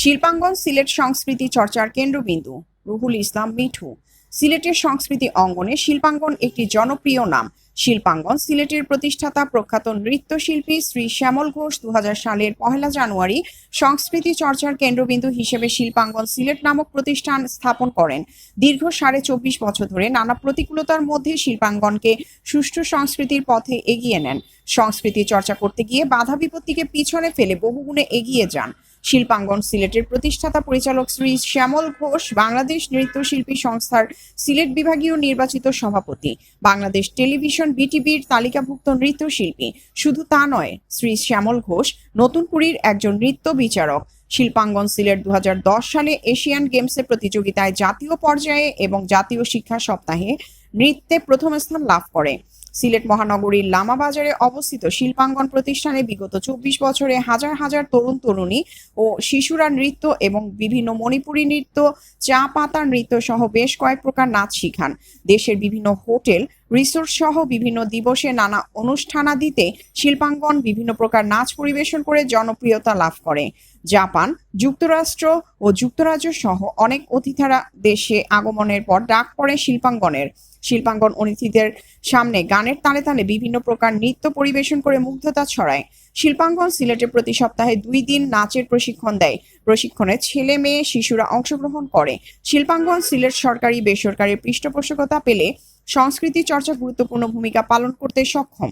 শিল্পাঙ্গন সিলেট সংস্কৃতি চর্চার কেন্দ্রবিন্দু। রুহুল ইসলাম মিঠু। সিলেটের সংস্কৃতি অঙ্গনে শিল্পাঙ্গন একটি জনপ্রিয় নাম। শিল্পাঙ্গন সিলেটের প্রতিষ্ঠাতা প্রখ্যাত নৃত্যশিল্পী শ্রী শ্যামল ঘোষ দু হাজার সালের পহেলা জানুয়ারি সংস্কৃতি চর্চার কেন্দ্রবিন্দু হিসেবে শিল্পাঙ্গন সিলেট নামক প্রতিষ্ঠান স্থাপন করেন। দীর্ঘ সাড়ে চব্বিশ বছর ধরে নানা প্রতিকূলতার মধ্যে শিল্পাঙ্গনকে সুষ্ঠু সংস্কৃতির পথে এগিয়ে নেন। সংস্কৃতি চর্চা করতে গিয়ে বাধা বিপত্তিকে পিছনে ফেলে বহুগুণে এগিয়ে যান। শিল্পাঙ্গন সিলেটের প্রতিষ্ঠাতা পরিচালক শ্রী শ্যামল ঘোষ, বাংলাদেশ নৃত্যশিল্পী সংস্থার সিলেট বিভাগীয় নির্বাচিত সভাপতি, বাংলাদেশ টেলিভিশন বিটিভির তালিকাভুক্ত নৃত্যশিল্পী। শুধু তা নয়, শ্রী শ্যামল ঘোষ নতুনপুরীর একজন নৃত্য বিচারক। শিল্পাঙ্গন সিলেট দু হাজার দশ সালে এশিয়ান গেমসের প্রতিযোগিতায় জাতীয় পর্যায়ে এবং জাতীয় শিক্ষা সপ্তাহে নৃত্যে প্রথম স্থান লাভ করে। সিলেট মহানগরীর লামা বাজারে অবস্থিত শিল্পাঙ্গন প্রতিষ্ঠানে বিগত চব্বিশ বছরে হাজার হাজার তরুণ তরুণী ও শিশুরা নৃত্য এবং বিভিন্ন মণিপুরী নৃত্য, চা পাতার নৃত্য সহ বেশ কয়েক প্রকার নাচ শিখান। দেশের বিভিন্ন হোটেল, রিসোর্ট সহ বিভিন্ন দিবসে নানা অনুষ্ঠানাদিতে শিল্পাঙ্গন বিভিন্ন প্রকার নাচ পরিবেশন করে জনপ্রিয়তা লাভ করে। জাপান, যুক্তরাষ্ট্র ও যুক্তরাজ্য সহ অনেক অতিথিরা দেশে আগমনের পর ডাক পড়ে শিল্পাঙ্গনের। শিল্পাঙ্গন অতিথিদের সামনে গানের তালে তালে বিভিন্ন প্রকার নৃত্য পরিবেশন করে মুগ্ধতা ছড়ায়। শিল্পাঙ্গন সিলেটে প্রতি সপ্তাহে দুই দিন নাচের প্রশিক্ষণ দেয়। প্রশিক্ষণে ছেলে মেয়ে শিশুরা অংশগ্রহণ করে। শিল্পাঙ্গন সিলেট সরকারি বেসরকারি পৃষ্ঠপোষকতা পেলে সংস্কৃতি চর্চা গুরুত্বপূর্ণ ভূমিকা পালন করতে সক্ষম।